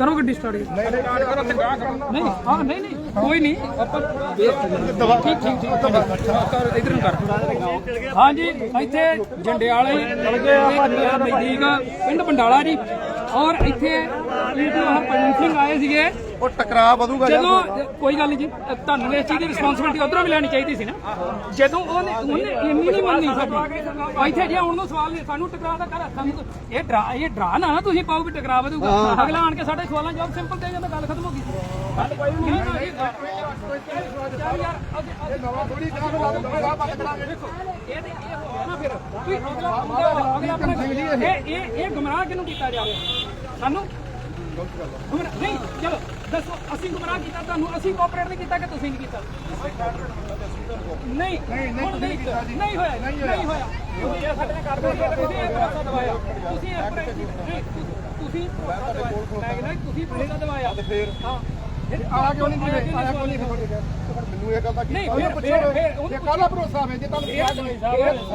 ਕਰੋ ਗੱਡੀ ਸਟਾਰਟ ਨਹੀਂ ਨਹੀਂ ਹਾਂ ਨਹੀਂ ਨਹੀਂ ਕੋਈ ਨਹੀਂ। ਆਪਾਂ ਠੀਕ ਠੀਕ ਠੀਕ ਕਰ ਇਧਰ ਨੂੰ ਕਰ। ਹਾਂਜੀ ਇੱਥੇ ਜੰਡਿਆਲੇ ਨਜ਼ਦੀਕ ਪਿੰਡ ਬੰਡਾਲਾ ਜੀ। ਔਰ ਇੱਥੇ ਇਹ ਜੋ ਹਰਪੰਨ ਸਿੰਘ ਆਏ ਸੀਗੇ ਉਹ ਟਕਰਾ ਵਧੂਗਾ ਜਦੋਂ ਕੋਈ ਗੱਲ ਨਹੀਂ ਜੀ ਤੁਹਾਨੂੰ ਇਸ ਚੀਜ਼ ਦੀ ਰਿਸਪੌਂਸਿਬਿਲਟੀ ਉਧਰੋਂ ਵੀ ਲੈਣੀ ਚਾਹੀਦੀ ਸੀ ਨਾ। ਜਦੋਂ ਉਹਨੇ ਉਹਨੇ ਇੰਨੀ ਨਹੀਂ ਮੰਨੀ ਸਾਡੀ। ਇੱਥੇ ਜੇ ਹੁਣ ਨੂੰ ਸਵਾਲ ਨਹੀਂ ਸਾਨੂੰ ਟਕਰਾ ਦਾ ਕਰ ਸਾਨੂੰ ਤਾਂ- ਇਹ ਡਰਾ ਇਹ ਡਰਾ ਨਾ ਨਾ ਤੁਸੀਂ ਪਾਓ ਵੀ ਟਕਰਾ ਵਧੂਗਾ। ਅਗਲਾ ਆਣ ਕੇ ਸਾਡੇ ਸਵਾਲਾਂ ਜਵਾਬ ਸਿੰਪਲ ਦੇ ਜਾਂਦਾ ਗੱਲ ਖਤਮ ਹੋ ਗਈ। ਗੱਲ ਕੋਈ ਨਹੀਂ ਚੱਲ ਯਾਰ ਅੱਗੇ- ਅੱਗੇ- ਨਵਾਂ ਥੋੜੀ ਕਰਾਂਗੇ ਬੰਦ ਕਰਾਂਗੇ ਦੇਖੋ ਇਹ ਤੇ ਇਹ ਹੋਇਆ ਨਾ ਫਿਰ। ਤੁਸੀਂ ਅਗਲਾ ਅਗਲਾ ਅਗਲਾ ਆਪਣਾ ਇਹ ਇਹ ਇਹ ਗੁੰਮਰਾਹ ਕਿਹਨੂੰ ਕੀਤਾ ਜਾ ਰਿਹਾ ਸਾਨੂੰ ਗੁੰਮਰਾਹ ਨਹੀਂ ਚਲੋ। ਦੱਸੋ ਅਸੀਂ ਗੁੰਮਰਾਹ ਕੀਤਾ ਤੁਹਾਨੂੰ ਅਸੀਂ ਕੋਆਪਰੇਟ ਨਹੀਂ ਕੀਤਾ ਕਿ ਤੁਸੀਂ ਨਹੀਂ ਕੀਤਾ? ਨਹੀਂ ਹੁਣ ਨਹੀਂ ਕੀਤਾ ਨਹੀਂ ਹੋਇਆ ਨਹੀਂ ਹੋਇਆ। ਤੁਸੀਂ ਇਹ ਸਾਡੇ ਨਾਲ ਕਰਦੇ ਤੁਸੀਂ ਇਹ ਭਰੋਸਾ ਦਵਾਇਆ। ਤੁਸੀਂ ਇਹ ਭਰੋਸਾ- ਨਹੀਂ, ਤੁਸੀਂ ਭਰੋਸਾ ਦਵਾਇਆ। ਮੈਂ ਕਹਿੰਦਾ ਤੁਸੀਂ ਭਰੋਸਾ ਦਵਾਇਆ। ਫੇਰ? ਹਾਂ। ਆਇਆ ਕਿਉਂ ਨਹੀਂ ਜੀ ਆਇਆ ਕਿਉਂ ਨਹੀਂ ਮੈਨੂੰ ਇਹ ਗੱਲ ਦਾ ਨਹੀਂ, ਉਹਨੂੰ ਫਿਰ- ਪੁੱਛੋ। ਫਿਰ- ਜੇ ਕਾਹਦਾ ਭਰੋਸਾ ਵੇ ਜੇ ਤੁਹਾਨੂੰ ਕਿਹਾ ਨਹੀਂ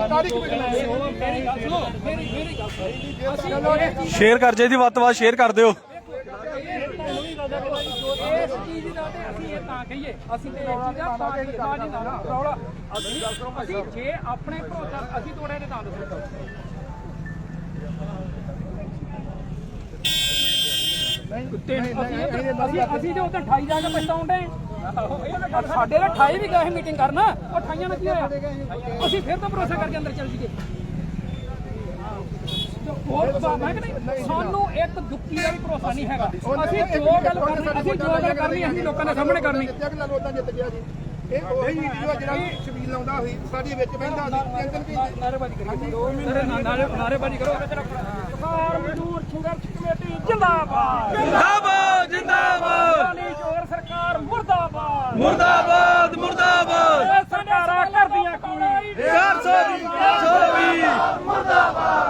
ਤਾਰੀਖ ਵਿੱਚ ਮੇਰੀ ਗੱਲ ਸੁਣੋ ਮੇਰੀ ਮੇਰੀ ਗੱਲ ਸੁਣੋ। ਇਹ ਸ਼ੇਅਰ ਕਰ ਜੇ ਦੀ ਵੱਧ ਤੋਂ ਵੱਧ ਸ਼ੇਅਰ ਕਰ ਦਿਓ ਇਸ ਚੀਜ਼ ਦਾ ਤੇ ਅਸੀਂ ਇਹ ਤਾਂ ਕਹੀਏ ਅਸੀਂ ਤੇ ਇਹ ਚੀਜ਼ ਦਾ ਤਾਂ ਕਹੀਏ ਨਾ ਜੀ ਨਾ ਰੌਲਾ ਅਸੀਂ ਅਸੀਂ ਜੇ ਆਪਣੇ ਭਰੋਸਾ ਅਸੀਂ ਤੋੜੇ ਤੇ ਤਾਂ ਦੱਸੋ। ਕੁੱਤੇ ਅਸੀਂ ਅਸੀਂ ਅਸੀਂ ਤੇ ਉੱਥੇ 28 ਜਾ ਕੇ ਪਛਤਾਉਂਦੇ ਸਾਡੇ ਨਾਲ 28 ਵੀ ਗਏ ਮੀਟਿੰਗ ਕਰਨ। ਉਹ 28 ਨਾਲ ਕੀ ਹੋਇਆ। ਅਸੀਂ ਫਿਰ ਤੋਂ ਭਰੋਸਾ ਕਰਕੇ ਅੰਦਰ ਚੱਲ ਜੀਏ ਹੋਰ ਬਾਬਾ ਕਿ ਨਹੀਂ ਸਾਨੂੰ ਇੱਕ ਦੁੱਕੀ ਦਾ ਵੀ ਭਰੋਸਾ ਨਹੀਂ ਹੈਗਾ। ਅਸੀਂ ਜੋ ਗੱਲ ਕਰਨੀ ਅਸੀਂ ਜੋ ਗੱਲ ਕਰਨੀ ਅਸੀਂ ਲੋਕਾਂ ਦੇ ਸਾਹਮਣੇ ਕਰਨੀ। ਜਿੱਤਿਆ ਕਿ ਉਦਾਂ ਜਿੱਤ ਗਿਆ ਜੀ। ਇਹ ਉਹੀ ਵੀਡੀਓ ਜਿਹੜਾ ਸ਼ਬੀਲ ਲਾਉਂਦਾ ਸੀ ਸਾਡੇ ਵਿੱਚ ਬਹਿੰਦਾ ਸੀ ਤਿੰਨ ਦਿਨ ਵੀ ਨਾਰੇਬਾਜ਼ੀ ਕਰੀ ਦੋ ਮਿੰਟ ਨਾਰੇ ਨਾਰੇਬਾਜ਼ੀ ਕਰੋ। ਕਿਸਾਨ ਮਜ਼ਦੂਰ ਸੰਘਰਸ਼ ਕਮੇਟੀ ਜਿੰਦਾਬਾਦ। ਜਿੰਦਾਬਾਦ ਜਿੰਦਾਬਾਦ। ਚੋਰ ਸਰਕਾਰ ਮੁਰਦਾਬਾਦ। ਮੁਰਦਾਬਾਦ ਮੁਰਦਾਬਾਦ। ਸਰਕਾਰਾਂ ਕਰਦੀਆਂ ਕੀ? 420 420 ਮੁਰਦਾਬਾਦ।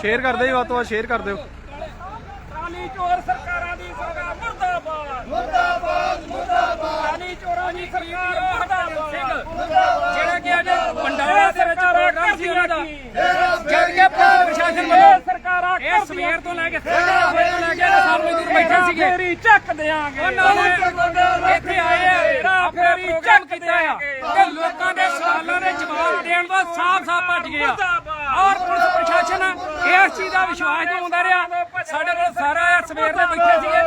ਸ਼ੇਅਰ ਕਰ ਦਿਓ ਜੀ, ਵੱਧ ਤੋਂ ਵੱਧ ਸ਼ੇਅਰ ਕਰ ਦਿਓ। ਕਾਲੀ ਚੋਰ ਸਰਕਾਰਾਂ ਦੀ ਸਰਕਾਰ ਮੁਰਦਾਬਾਦ ਮੁਰਦਾਬਾਦ ਮੁਰਦਾਬਾਦ। ਕਾਲੀ ਚੋਰਾਂ ਦੀ ਸਰਕਾਰ ਹਰਦਾਲ ਸਿੰਘ ਜਿਹੜਾ ਕਿ ਅੱਜ ਬੰਡਾਲਾ ਦੇ ਵਿੱਚ ਪ੍ਰੋਗਰਾਮ ਸੀ। ਉਹਨਾਂ ਦਾ ਜਦ ਕਿ ਪੁਲਿਸ ਪ੍ਰਸ਼ਾਸਨ ਵੱਲੋਂ ਸਰਕਾਰਾਂ ਇਹ ਸਵੇਰ ਤੋਂ ਲੈ ਕੇ ਸਾਢੇ ਵਜੇ ਤੋਂ ਲੈ ਕੇ ਕਿਸਾਨ ਮਜ਼ਦੂਰ ਬੈਠੇ ਸੀਗੇ। ਫੇਰੀ ਚੱਕ ਦੇਾਂਗੇ ਉਹਨਾਂ ਨੇ ਇੱਥੇ ਆਏ ਆ ਫੇਰੀ ਪ੍ਰੋਗਰਾਮ ਕੀਤਾ ਆ। ਤੇ ਲੋਕਾਂ ਦੇ ਸਵਾਲਾਂ ਦੇ ਜਵਾਬ ਦੇਣ ਤੋਂ ਸਾਫ਼-ਸਾਫ਼ ਭੱਜ ਗਿਆ ਔਰ ਪੁਲਿਸ ਪ੍ਰਸ਼ਾਸਨ ਇਸ ਚੀਜ਼ ਦਾ ਵਿਸ਼ਵਾਸ ਦਿਵਾਉਂਦਾ ਰਿਹਾ। ਸਾਡੇ ਕੋਲ ਸਾਰਾ ਸਵੇਰ ਦੇ ਬੈਠੇ ਸੀਗੇ।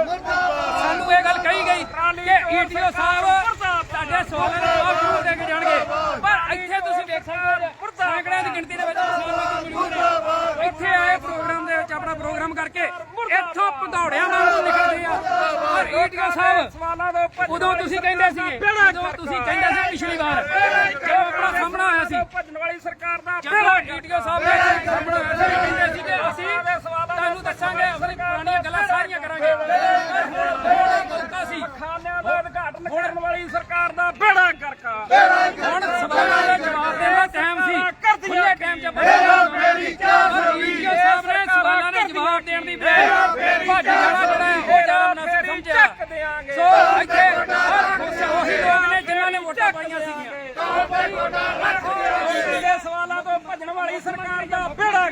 ਸਾਨੂੰ ਇਹ ਗੱਲ ਕਹੀ ਗਈ ਕਿ ਈਟੀਓ ਸਾਹਿਬ ਤੁਹਾਡੇ ਸਵਾਲਾਂ ਦੇ ਜਵਾਬ ਜ਼ਰੂਰ ਦੇ ਕੇ ਜਾਣਗੇ। ਪਰ ਇੱਥੇ ਤੁਸੀਂ ਦੇਖ ਸਕਦੇ ਹੋ ਸੈਂਕੜਿਆਂ ਦੀ ਗਿਣਤੀ ਦੇ ਵਿੱਚ ਕਿਸਾਨ ਮਜ਼ਦੂਰ ਮੌਜੂਦ ਨੇ ਇੱਥੇ ਆਏ ਪ੍ਰੋਗਰਾਮ ਦੇ ਵਿੱਚ ਆਪਣਾ ਪ੍ਰੋਗਰਾਮ ਕਰਕੇ ਇੱਥੋਂ ਭਦੌੜਿਆਂ ਵਾਂਗੂ ਨਿਕਲਦੇ ਆ। ਪਰ ਈਟੀਓ ਸਾਹਿਬ ਸਵਾਲਾਂ ਦੇ ਉੱਪਰ ਉਦੋਂ ਤੁਸੀਂ ਕਹਿੰਦੇ ਸੀਗੇ ਉਦੋਂ ਤੁਸੀਂ ਕਹਿੰਦੇ ਸੀ ਪਿਛਲੀ ਵਾਰ ਜਦੋਂ ਆਪਣਾ ਸਾਹਮਣਾ ਆਇਆ ਸੀ ਭੱਜਣ ਵਾਲੀ ਸਰਕਾਰ ਦਾ ਈਟੀਓ ਸਾਹਿਬ ਦੇ ਸਾਹਮਣਾ ਆਇਆ ਸੀ ਕਹਿੰਦੇ ਸੀ ਕਿ ਅਸੀਂ ਤੁਹਾਨੂੰ ਦੱਸਾਂਗੇ ਅਸੀਂ ਪੁਰਾਣੀਆਂ ਗੱਲਾਂ ਸਾਰੀਆਂ ਕਰਾਂਗੇ ਪਰ ਹੁਣ ਇਹ ਮੌਕਾ ਸੀ ਖਾਨਿਆਂ ਦਾ ਉਦਘਾਟਨ ਕਰਨ ਵਾਲੀ ਸਰਕਾਰ ਦਾ ਬੇੜਾ ਕਰਕਾ ਹੁਣ ਸਵਾਲਾਂ ਦਾ ਜਵਾਬ ਦੇਣ ਦਾ ਟਾਈਮ ਸੀ ਖੁੱਲੇ ਟਾਈਮ 'ਚ ਬੈਠਾ ਮੇਰੀ ਚਾਹ ਈਟੀਓ ਸਾਹਿਬ ਨੇ ਸਵਾਲਾਂ ਦੇ ਜਵਾਬ ਦੇਣ ਦੀ ਬਜਾਏ ਭੱਜ ਜਾਣਾ ਜਿਹੜਾ ਹੈ, ਉਹ ਜ਼ਿਆਦਾ ਮੁਨਾਸਿਬ ਸਮਝਿਆ ਸੋ ਇੱਥੇ ਹਰ ਖੁਸ਼ ਉਹੀ ਲੋਕ ਨੇ ਸਵਾਲਾਂ ਤੋਂ ਭੱਜਣ ਵਾਲੀ ਸਰਕਾਰ ਦਾ ਬੇੜਾ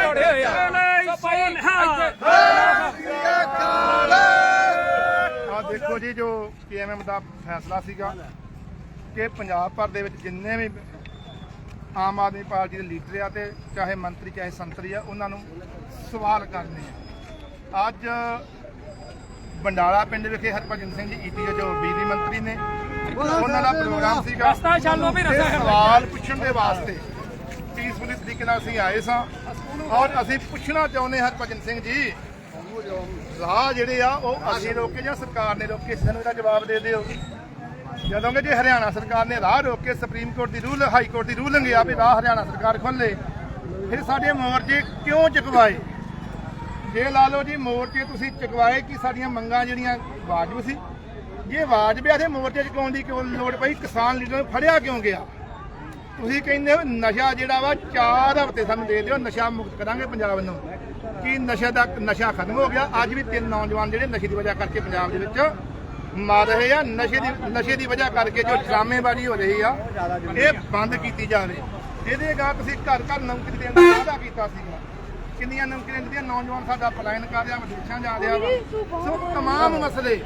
ਤੋੜੇ ਆ। ਦੇਖੋ ਜੀ ਜੋ ਪੀਐਮਐਮ ਦਾ ਫੈਸਲਾ ਸੀਗਾ ਕਿ ਪੰਜਾਬ ਭਰ ਦੇ ਵਿੱਚ ਜਿੰਨੇ ਵੀ ਆਮ ਆਦਮੀ ਪਾਰਟੀ ਦੇ ਲੀਡਰ ਆ ਤੇ ਚਾਹੇ ਮੰਤਰੀ ਚਾਹੇ ਸੰਤਰੀ ਆ ਉਹਨਾਂ ਨੂੰ ਸਵਾਲ ਕਰਨੇ ਆ। ਅੱਜ ਬੰਡਾਲਾ ਪਿੰਡ ਵਿਖੇ ਹਰਭਜਨ ਸਿੰਘ ਜੀ ਈਟੀਓ ਜੋ ਬਿਜਲੀ ਮੰਤਰੀ ਨੇ। ਉਹਨਾਂ ਦਾ ਪ੍ਰੋਗਰਾਮ ਸੀਗਾ। ਰਸਤਾ ਚੱਲੋ ਵੀ ਰਸਤਾ। ਸਵਾਲ ਪੁੱਛਣ ਦੇ ਵਾਸਤੇ ਪੀਸਫੁਲੀ ਤਰੀਕੇ ਨਾਲ ਅਸੀਂ ਆਏ ਸਾਂ। ਔਰ ਅਸੀਂ ਪੁੱਛਣਾ ਚਾਹੁੰਦੇ ਹਰਭਜਨ ਸਿੰਘ ਜੀ ਰਾਹ ਜਿਹੜੇ ਆ ਉਹ ਅਸੀਂ ਰੋਕੇ ਜਾਂ ਸਰਕਾਰ ਨੇ ਰੋਕੇ? ਸਾਨੂੰ ਇਹਦਾ ਜਵਾਬ ਦੇ ਦਿਓ। ਜਦੋਂ ਕਿ ਜੇ ਹਰਿਆਣਾ ਸਰਕਾਰ ਨੇ ਰਾਹ ਰੋਕ ਕੇ ਸੁਪਰੀਮ ਕੋਰਟ ਦੀ ਰੂਲ ਹਾਈ ਕੋਰਟ ਦੀ ਰੂਲਿੰਗ ਆ ਵੀ ਰਾਹ ਹਰਿਆਣਾ ਸਰਕਾਰ ਖੋਲੇ ਫਿਰ ਸਾਡੇ ਮੋਰਚੇ ਕਿਉਂ ਚੁਕਵਾਏ? ਜੇ ਲਾ ਲਓ ਜੀ, ਮੋਰਚੇ ਤੁਸੀਂ ਚੁਕਵਾਏ ਕਿ ਸਾਡੀਆਂ ਮੰਗਾਂ ਜਿਹੜੀਆਂ ਵਾਜਬ ਸੀ। ਜੇ ਵਾਜਬ ਆ ਤੇ ਮੋਰਚੇ ਚੁਕਾਉਣ ਦੀ ਕਿਉਂ ਲੋੜ ਪਈ? ਕਿਸਾਨ ਲੀਡਰ ਨੂੰ ਫੜਿਆ ਕਿਉਂ ਗਿਆ? ਤੁਸੀਂ ਕਹਿੰਦੇ ਹੋ ਨਸ਼ਾ ਜਿਹੜਾ ਵਾ, ਚਾਰ ਹਫ਼ਤੇ ਸਾਨੂੰ ਦੇ ਦਿਓ, ਨਸ਼ਾ ਮੁਕਤ ਕਰਾਂਗੇ ਪੰਜਾਬ ਨੂੰ ਕਿ ਨਸ਼ਾ ਦਾ ਨਸ਼ਾ ਖਤਮ ਹੋ ਗਿਆ? ਅੱਜ ਵੀ ਤਿੰਨ ਨੌਜਵਾਨ ਜਿਹੜੇ ਨਸ਼ੇ ਦੀ ਵਜ੍ਹਾ ਕਰਕੇ ਪੰਜਾਬ ਦੇ ਵਿੱਚ ਮਾਰ ਰਹੇ ਆ। ਨਸ਼ੇ ਦੀ ਨਸ਼ੇ ਦੀ ਵਜ੍ਹਾ ਕਰਕੇ ਜੋ ਡਰਾਮੇਬਾਜ਼ੀ ਹੋ ਰਹੀ ਆ, ਇਹ ਬੰਦ ਕੀਤੀ ਜਾਵੇ ਇਹਦੇ ਗਾ ਤੁਸੀਂ ਘਰ ਘਰ ਨੌਕਰੀ ਦੇਣ ਦਾ ਵਾਅਦਾ ਕੀਤਾ ਸੀਗਾ। ਕਿੰਨੀਆਂ ਨੌਕਰੀਆਂ ਦਿੱਤੀਆਂ ਨੌਜਵਾਨ ਸਾਡਾ ਪਲਾਇਨ ਕਰ ਰਿਹਾ ਵਿਦੇਸ਼ਾਂ ਜਾ ਰਿਹਾ ਵਾ। ਸੋ ਤਮਾਮ ਮਸਲੇ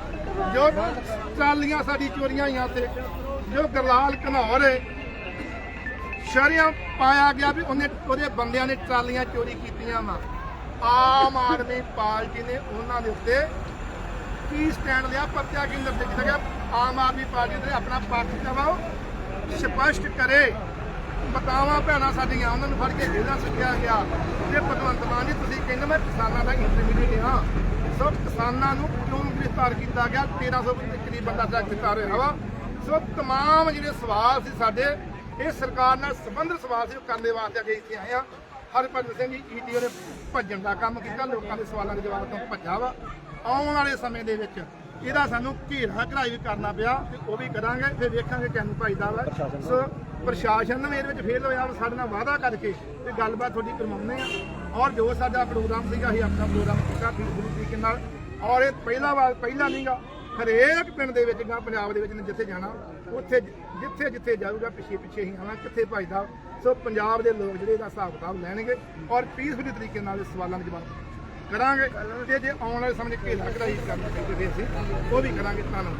ਜੋ ਟਰਾਲੀਆਂ ਸਾਡੀ ਚੋਰੀਆਂ ਹੋਈਆਂ ਤੇ ਜੋ ਗਰਲਾਲ ਘਨੌਰ ਸ਼ਰਿਆਂ ਪਾਇਆ ਗਿਆ ਵੀ ਉਹਨੇ ਉਹਦੇ ਬੰਦਿਆਂ ਨੇ ਟਰਾਲੀਆਂ ਚੋਰੀ ਕੀਤੀਆਂ ਵਾ। ਆਮ ਆਦਮੀ ਪਾਰਟੀ ਨੇ ਉਹਨਾਂ ਦੇ ਉੱਤੇ ਕੀ ਸਟੈਂਡ ਲਿਆ ਪਰਚਾ ਕੀ ਨਿਰਦੇਸ਼ ਕੀਤਾ ਗਿਆ? ਆਮ ਆਦਮੀ ਪਾਰਟੀ ਨੇ ਆਪਣਾ ਪੱਖ ਉਹ ਸਪਸ਼ਟ ਕਰੇ। ਬਤਾਵਾ ਭੈਣਾਂ ਸਾਡੀਆਂ, ਉਹਨਾਂ ਨੂੰ ਫੜ ਕੇ ਜੇਲ੍ਹਾਂ ਸਿੱਖਿਆ ਗਿਆ। ਤੇ ਭਗਵੰਤ ਮਾਨ ਜੀ, ਤੁਸੀਂ ਕਹਿੰਦੇ ਮੈਂ ਕਿਸਾਨਾਂ ਦਾ ਇੰਟਰਮੀਡੀਏਟ ਹਾਂ। ਸੋ ਕਿਸਾਨਾਂ ਨੂੰ ਕਿਉਂ ਗ੍ਰਿਫਤਾਰ ਕੀਤਾ ਗਿਆ 1300 ਦੇ ਕਰੀਬ ਬੰਦਾ ਸਾਡਾ ਗ੍ਰਿਫਤਾਰ ਹੋਇਆ ਵਾ। ਸੋ ਤਮਾਮ ਜਿਹੜੇ ਸਵਾਲ ਸੀ ਸਾਡੇ, ਇਹ ਸਰਕਾਰ ਨਾਲ ਸੰਬੰਧਿਤ ਸਵਾਲ ਸੀ, ਉਹ ਕਰਨ ਦੇ ਵਾਸਤੇ ਅੱਗੇ ਇੱਥੇ ਆਏ ਆ ਹਰਭਜਨ ਸਿੰਘ ਜੀ ਈਟੀਓ ਨੇ ਭੱਜਣ ਦਾ ਕੰਮ ਕੀਤਾ, ਲੋਕਾਂ ਦੇ ਸਵਾਲਾਂ ਦੇ ਜਵਾਬ ਤੋਂ ਭੱਜਾ ਵਾ। ਆਉਣ ਵਾਲੇ ਸਮੇਂ ਦੇ ਵਿੱਚ ਇਹਦਾ ਸਾਨੂੰ ਘੇਰਾ ਘਰਾਈ ਵੀ ਕਰਨਾ ਪਿਆ, ਤੇ ਉਹ ਵੀ ਕਰਾਂਗੇ, ਫਿਰ ਵੇਖਾਂਗੇ ਕਿੰਨ ਭਾਈਦਾ ਵਾ। ਸੋ ਪ੍ਰਸ਼ਾਸਨ ਨੇ ਇਹਦੇ ਵਿੱਚ ਫੇਲ ਹੋਇਆ ਵਾ, ਸਾਡੇ ਨਾਲ ਵਾਅਦਾ ਕਰਕੇ ਤੇ ਗੱਲਬਾਤ ਤੁਹਾਡੀ ਕਰਵਾਉਂਦੇ ਆ ਔਰ ਜੋ ਸਾਡਾ ਪ੍ਰੋਗਰਾਮ ਸੀਗਾ ਅਸੀਂ ਆਪਣਾ ਪ੍ਰੋਗਰਾਮ ਕੀਤਾ ਠੀਕ ਤਰੀਕੇ ਨਾਲ। ਔਰ ਇਹ ਪਹਿਲਾ ਵਾਰ ਪਹਿਲਾ ਨਹੀਂਗਾ ਹਰੇਕ ਪਿੰਡ ਦੇ ਵਿੱਚ ਗਾ ਪੰਜਾਬ ਦੇ ਵਿੱਚ ਨੇ ਜਿੱਥੇ ਜਾਣਾ ਉੱਥੇ ਜਿੱਥੇ ਜਿੱਥੇ ਜਾਊਗਾ ਪਿੱਛੇ ਪਿੱਛੇ ਹੀ ਆਵਾਂ ਕਿੱਥੇ ਭਾਈਦਾ ਸੋ ਪੰਜਾਬ ਦੇ ਲੋਕ ਜਿਹੜੇ ਇਹਦਾ ਹਿਸਾਬ ਕਿਤਾਬ ਲੈਣਗੇ ਔਰ ਪੀਸਫੁਲੀ ਤਰੀਕੇ ਨਾਲ ਇਸ ਸਵਾਲਾਂ ਦੇ ਜਵਾਬ ਕਰਾਂਗੇ ਤੇ ਜੇ ਆਉਣ ਵਾਲੇ ਸਮੇਂ 'ਚ ਘੇਰਾ ਕਢਾਈ ਕਰਨਾ ਚਾਹੀਦੀ ਅਸੀਂ ਉਹ ਵੀ ਕਰਾਂਗੇ। ਧੰਨਵਾਦ।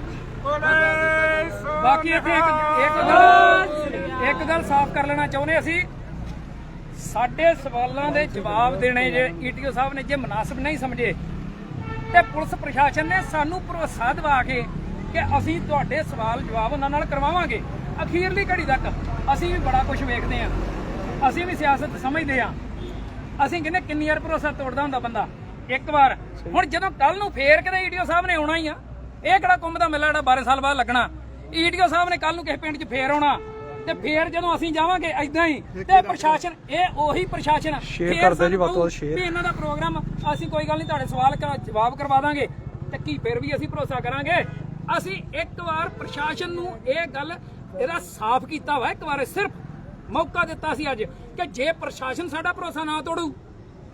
ਬਾਕੀ ਇੱਥੇ ਇੱਕ ਇੱਕ ਇੱਕ ਗੱਲ ਸਾਫ਼ ਕਰ ਲੈਣਾ ਚਾਹੁੰਦੇ ਅਸੀਂ। ਸਾਡੇ ਸਵਾਲਾਂ ਦੇ ਜਵਾਬ ਦੇਣੇ ਜੇ ਈਟੀਓ ਸਾਹਿਬ ਨੇ ਜੇ ਮناسب ਨਹੀਂ ਸਮਝੇ, ਤੇ ਪੁਲਿਸ ਪ੍ਰਸ਼ਾਸਨ ਨੇ ਸਾਨੂੰ ਭਰੋਸਾ ਦਵਾ ਕੇ ਕਿ ਅਸੀਂ ਤੁਹਾਡੇ ਸਵਾਲ ਜਵਾਬ ਉਹਨਾਂ ਨਾਲ ਕਰਵਾਵਾਂਗੇ। ਅਖੀਰਲੀ ਘੜੀ ਤੱਕ ਅਸੀਂ ਵੀ ਬੜਾ ਕੁਝ ਵੇਖਦੇ ਆਂ ਅਸੀਂ ਵੀ ਸਿਆਸਤ ਸਮਝਦੇ ਆਂ ਅਸੀਂ ਕਹਿੰਦੇ ਕਿੰਨੀ ਵਾਰ ਭਰੋਸਾ ਤੋੜਦਾ ਹੁੰਦਾ ਬੰਦਾ। ਇੱਕ ਵਾਰ। ਹੁਣ ਜਦੋਂ ਕੱਲ ਨੂੰ ਫੇਰ ਕਿਤੇ ਈਟੀਓ ਸਾਹਿਬ ਨੇ ਆਉਣਾ ਹੀ ਆ, ਇਹ ਕਿਹੜਾ ਕੁੰਭ ਦਾ ਮੇਲਾ ਜਿਹੜਾ 12 ਸਾਲ ਬਾਅਦ ਲੱਗਣਾ। ਈਟੀਓ ਸਾਹਿਬ ਨੇ ਕੱਲ ਨੂੰ ਕਿਸੇ ਪਿੰਡ 'ਚ ਫੇਰ ਆਉਣਾ। ਤੇ ਫੇਰ ਜਦੋਂ ਅਸੀਂ ਜਾਵਾਂਗੇ ਐਦਾਂ ਹੀ ਤੇ ਪ੍ਰਸ਼ਾਸਨ ਇਹ ਉਹੀ ਪ੍ਰਸ਼ਾਸਨ Share ਫੇਰ ਕਰ ਦਿਓ ਜੀ ਵੱਧ ਤੋਂ share। ਵੀ ਇਹਨਾਂ ਦਾ ਪ੍ਰੋਗਰਾਮ ਅਸੀਂ ਕੋਈ ਗੱਲ ਨਹੀਂ ਤੁਹਾਡੇ ਸਵਾਲ ਕਰਾ ਜਵਾਬ ਕਰਵਾ ਦਾਂਗੇ। ਤੇ ਕੀ ਫਿਰ ਵੀ ਅਸੀਂ ਭਰੋਸਾ ਕਰਾਂਗੇ? ਅਸੀਂ ਇੱਕ ਵਾਰ ਪ੍ਰਸ਼ਾਸਨ ਨੂੰ ਇਹ ਗੱਲ ਇਹਦਾ ਸਾਫ਼ ਕੀਤਾ ਵਾ ਇੱਕ ਵਾਰ ਸਿਰਫ ਮੌਕਾ ਦਿੱਤਾ ਸੀ ਅੱਜ ਕਿ ਜੇ ਪ੍ਰਸ਼ਾਸਨ ਸਾਡਾ ਭਰੋਸਾ ਨਾ ਤੋੜੂ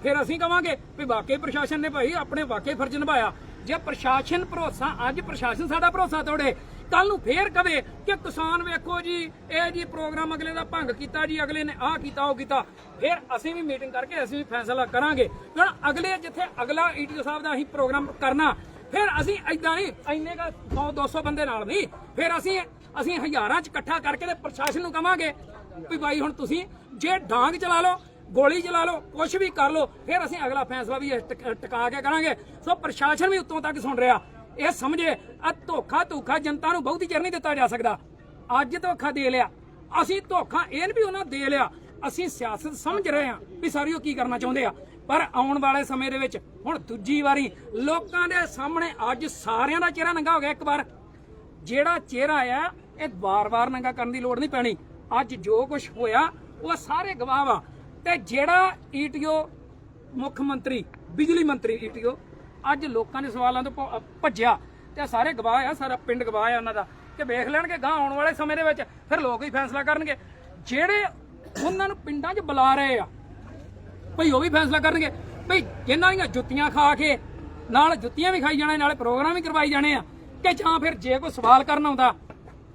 ਫਿਰ ਅਸੀਂ ਕਵਾਂਗੇ ਵੀ ਵਾਕਈ ਪ੍ਰਸ਼ਾਸਨ ਨੇ ਭਾਈ ਆਪਣੇ ਵਾਕਈ ਫਰਜ਼ ਨਿਭਾਇਆ। ਜੇ ਪ੍ਰਸ਼ਾਸਨ ਭਰੋਸਾ ਅੱਜ ਪ੍ਰਸ਼ਾਸਨ ਸਾਡਾ ਭਰੋਸਾ ਤੋੜੇ ਕੱਲ ਨੂੰ ਫੇਰ ਕਵੇ ਕਿ ਕਿਸਾਨ ਵੇਖੋ ਜੀ, ਇਹ ਜੀ ਪ੍ਰੋਗਰਾਮ ਅਗਲੇ ਦਾ ਭੰਗ ਕੀਤਾ ਜੀ, ਅਗਲੇ ਨੇ ਆਹ ਕੀਤਾ, ਉਹ ਕੀਤਾ। ਫਿਰ ਅਸੀਂ ਵੀ ਮੀਟਿੰਗ ਕਰਕੇ ਅਸੀਂ ਵੀ ਫੈਸਲਾ ਕਰਾਂਗੇ। ਹੁਣ ਅਗਲੇ ਜਿੱਥੇ ਅਗਲਾ ਈਟੀਓ ਸਾਹਿਬ ਦਾ ਅਸੀਂ ਪ੍ਰੋਗਰਾਮ ਕਰਨਾ, ਫਿਰ ਅਸੀਂ ਐਦਾਂ ਨਹੀਂ ਇੰਨੇ ਦਾ 100 200 ਬੰਦੇ ਨਾਲ ਨਹੀਂ ਫਿਰ ਅਸੀਂ ਅਸੀਂ ਹਜ਼ਾਰਾਂ ਚ ਇਕੱਠਾ ਕਰਕੇ ਤੇ ਪ੍ਰਸ਼ਾਸਨ ਨੂੰ ਕਵਾਂਗੇ ਵੀ ਭਾਈ ਹੁਣ ਤੁਸੀਂ ਜੇ ਡਾਂਗ ਚਲਾ ਲਓ, ਗੋਲੀ ਚਲਾ ਲਓ ਕੁਝ ਵੀ ਕਰ ਲਓ, ਫਿਰ ਅਸੀਂ ਅਗਲਾ ਫੈਸਲਾ ਵੀ ਟਿਕਾ ਕੇ ਕਰਾਂਗੇ। ਸੋ ਪ੍ਰਸ਼ਾਸਨ ਵੀ ਉੱਤੋਂ ਤੱਕ ਸੁਣ ਰਿਹਾ। ਇਹ ਸਮਝੇ ਆ ਧੋਖਾ ਧੋਖਾ ਜਨਤਾ ਨੂੰ ਬਹੁਤੀ ਚਿਰ ਨਹੀਂ ਦਿੱਤਾ ਜਾ ਸਕਦਾ। ਅੱਜ ਧੋਖਾ ਦੇ ਲਿਆ। ਅਸੀਂ ਧੋਖਾ ਇਹ ਵੀ ਉਹਨਾਂ ਦੇ ਲਿਆ। ਅਸੀਂ ਸਿਆਸਤ ਸਮਝ ਰਹੇ ਹਾਂ ਵੀ ਸਾਰੀ ਉਹ ਕੀ ਕਰਨਾ ਚਾਹੁੰਦੇ ਆ। ਪਰ ਆਉਣ ਵਾਲੇ ਸਮੇਂ ਦੇ ਵਿੱਚ ਹੁਣ ਦੂਜੀ ਵਾਰੀ ਲੋਕਾਂ ਦੇ ਸਾਹਮਣੇ ਅੱਜ ਸਾਰਿਆਂ ਦਾ ਚਿਹਰਾ ਨੰਗਾ ਹੋ ਗਿਆ ਇੱਕ ਵਾਰ। ਜਿਹੜਾ ਚਿਹਰਾ ਆ, ਇਹ ਵਾਰ-ਵਾਰ ਨੰਗਾ ਕਰਨ ਦੀ ਲੋੜ ਨਹੀਂ ਪੈਣੀ। ਅੱਜ ਜੋ ਕੁਝ ਹੋਇਆ, ਉਹ ਸਾਰੇ ਗਵਾਹ ਆ ਤੇ ਜਿਹੜਾ ਈਟੀਓ ਮੁੱਖ ਮੰਤਰੀ, ਬਿਜਲੀ ਮੰਤਰੀ ਈਟੀਓ ਅੱਜ ਲੋਕਾਂ ਦੇ ਸਵਾਲਾਂ ਤੋਂ ਭ- ਭੱਜਿਆ ਤੇ ਸਾਰੇ ਗਵਾਹ ਆ, ਸਾਰਾ ਪਿੰਡ ਗਵਾਹ ਆ ਉਹਨਾਂ ਦਾ ਕਿ ਵੇਖ ਲੈਣਗੇ ਗਾਂ ਆਉਣ ਵਾਲੇ ਸਮੇਂ ਦੇ ਵਿੱਚ, ਫਿਰ ਲੋਕ ਹੀ ਫੈਸਲਾ ਕਰਨਗੇ। ਜਿਹੜੇ ਉਹਨਾਂ ਨੂੰ ਪਿੰਡਾਂ 'ਚ ਬੁਲਾ ਰਹੇ ਆ, ਭਈ ਉਹ ਵੀ ਫੈਸਲਾ ਕਰਨਗੇ। ਭਈ ਜਿਨ੍ਹਾਂ ਦੀਆਂ ਜੁੱਤੀਆਂ ਖਾ ਕੇ ਨਾਲ ਜੁੱਤੀਆਂ ਵੀ ਖਾਈ ਜਾਣੇ, ਨਾਲੇ ਪ੍ਰੋਗਰਾਮ ਵੀ ਕਰਵਾਈ ਜਾਣੇ ਆ, ਕਿ ਜਾਂ ਫਿਰ ਜੇ ਕੋਈ ਸਵਾਲ ਕਰਨ ਆਉਂਦਾ,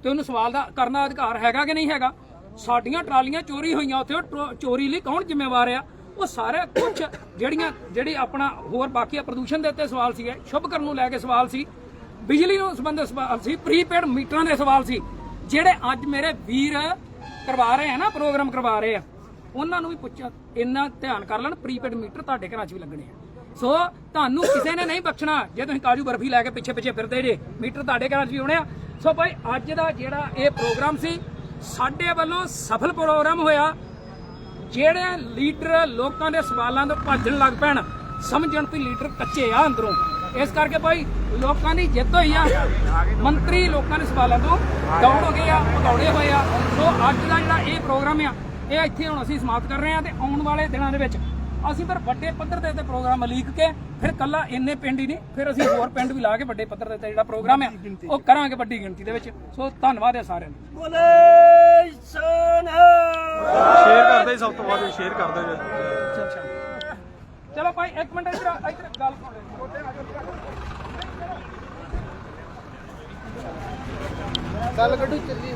ਤੇ ਉਹਨੂੰ ਸਵਾਲ ਦਾ ਕਰਨਾ ਅਧਿਕਾਰ ਹੈਗਾ ਕਿ ਨਹੀਂ ਹੈਗਾ? ਸਾਡੀਆਂ ਟਰਾਲੀਆਂ ਚੋਰੀ ਹੋਈਆਂ, ਉੱਥੇ ਉਹ ਟਰੋ- ਚੋਰੀ ਲਈ ਕੌਣ ਜ਼ਿੰਮੇਵਾਰ ਆ? ਉਹ ਸਾਰਾ ਕੁਝ ਜਿਹੜੀਆਂ, ਜਿਹੜੀ ਆਪਣਾ ਹੋਰ ਬਾਕੀ ਪ੍ਰਦੂਸ਼ਣ ਦੇ ਉੱਤੇ ਸਵਾਲ ਸੀਗੇ ਸ਼ੁਭਕਰਨ ਨੂੰ ਲੈ ਕੇ ਸਵਾਲ ਸੀ, ਬਿਜਲੀ ਨੂੰ ਸੰਬੰਧਿਤ ਸਵਾਲ ਸੀ ਪ੍ਰੀਪੇਡ ਮੀਟਰਾਂ ਦੇ ਸਵਾਲ ਸੀ, ਜਿਹੜੇ ਅੱਜ ਮੇਰੇ ਵੀਰ ਕਰਵਾ ਰਹੇ ਆ ਨਾ, ਪ੍ਰੋਗਰਾਮ ਕਰਵਾ ਰਹੇ ਆ, ਉਹਨਾਂ ਨੂੰ ਵੀ ਪੁੱਛਿਆ, ਇੰਨਾ ਧਿਆਨ ਕਰ ਲੈਣ ਪ੍ਰੀਪੇਡ ਮੀਟਰ ਤੁਹਾਡੇ ਘਰਾਂ 'ਚ ਵੀ ਲੱਗਣੇ ਆ। ਸੋ ਤੁਹਾਨੂੰ ਕਿਸੇ ਨੇ ਨਹੀਂ ਬਖਸ਼ਣਾ, ਜੇ ਤੁਸੀਂ ਕਾਜੂ ਬਰਫੀ ਲੈ ਕੇ ਪਿੱਛੇ ਪਿੱਛੇ ਫਿਰਦੇ ਜੇ, ਮੀਟਰ ਤੁਹਾਡੇ ਘਰਾਂ 'ਚ ਵੀ ਹੋਣੇ ਆ। ਸੋ ਭਾਈ, ਅੱਜ ਦਾ ਜਿਹੜਾ ਇਹ ਪ੍ਰੋਗਰਾਮ ਸੀ, ਸਾਡੇ ਵੱਲੋਂ ਸਫਲ ਪ੍ਰੋਗਰਾਮ ਹੋਇਆ। ਜਿਹੜੇ ਲੀਡਰ ਲੋਕਾਂ ਦੇ ਸਵਾਲਾਂ ਤੋਂ ਭੱਜਣ ਲੱਗ ਪੈਣ, ਸਮਝਣ ਵੀ ਲੀਡਰ ਕੱਚੇ ਆ ਅੰਦਰੋਂ। ਇਸ ਕਰਕੇ ਭਾਈ ਲੋਕਾਂ ਦੀ ਜਿੱਤ ਹੋਈ ਆ। ਮੰਤਰੀ ਲੋਕਾਂ ਦੇ ਸਵਾਲਾਂ ਤੋਂ ਦੌੜ ਹੋ ਗਏ ਆ, ਭਗੌੜੇ ਹੋਏ ਆ। ਸੋ ਅੱਜ ਦਾ ਜਿਹੜਾ ਇਹ ਪ੍ਰੋਗਰਾਮ ਆ, ਇਹ ਇੱਥੇ ਹੁਣ ਅਸੀਂ ਸਮਾਪਤ ਕਰ ਰਹੇ ਆ ਤੇ ਆਉਣ ਵਾਲੇ ਦਿਨਾਂ ਦੇ ਵਿੱਚ ਅਸੀਂ ਫਿਰ ਵੱਡੇ ਪੱਧਰ ਦੇ ਉੱਤੇ ਪ੍ਰੋਗਰਾਮ ਲੀਕ ਕੇ ਫਿਰ ਕੱਲਾ ਇੰਨੇ ਪਿੰਡ ਹੀ ਨਹੀਂ, ਫਿਰ ਅਸੀਂ ਹੋਰ ਪਿੰਡ ਵੀ ਲਾ ਕੇ ਵੱਡੇ ਪੱਧਰ ਦੇ ਉੱਤੇ ਜਿਹੜਾ ਪ੍ਰੋਗਰਾਮ ਹੈ ਉਹ ਕਰਾਂਗੇ ਵੱਡੀ ਗਿਣਤੀ ਦੇ ਵਿੱਚ। ਸੋ ਧੰਨਵਾਦ ਹੈ ਸਾਰਿਆਂ ਦਾ। ਸ਼ੇਅਰ ਜ਼ਿਆਦਾ ਹੀ ਸਭ ਤੋਂ ਵੱਧ ਸ਼ੇਅਰ ਕਰਦੇ ਜੇ। ਚਲੋ ਭਾਈ 1 ਮਿੰਟ ਇੱਧਰ ਇੱਧਰ ਗੱਲ ਸੁਣ ਲੈ। ਕੱਢੂ ਚੱਲੀ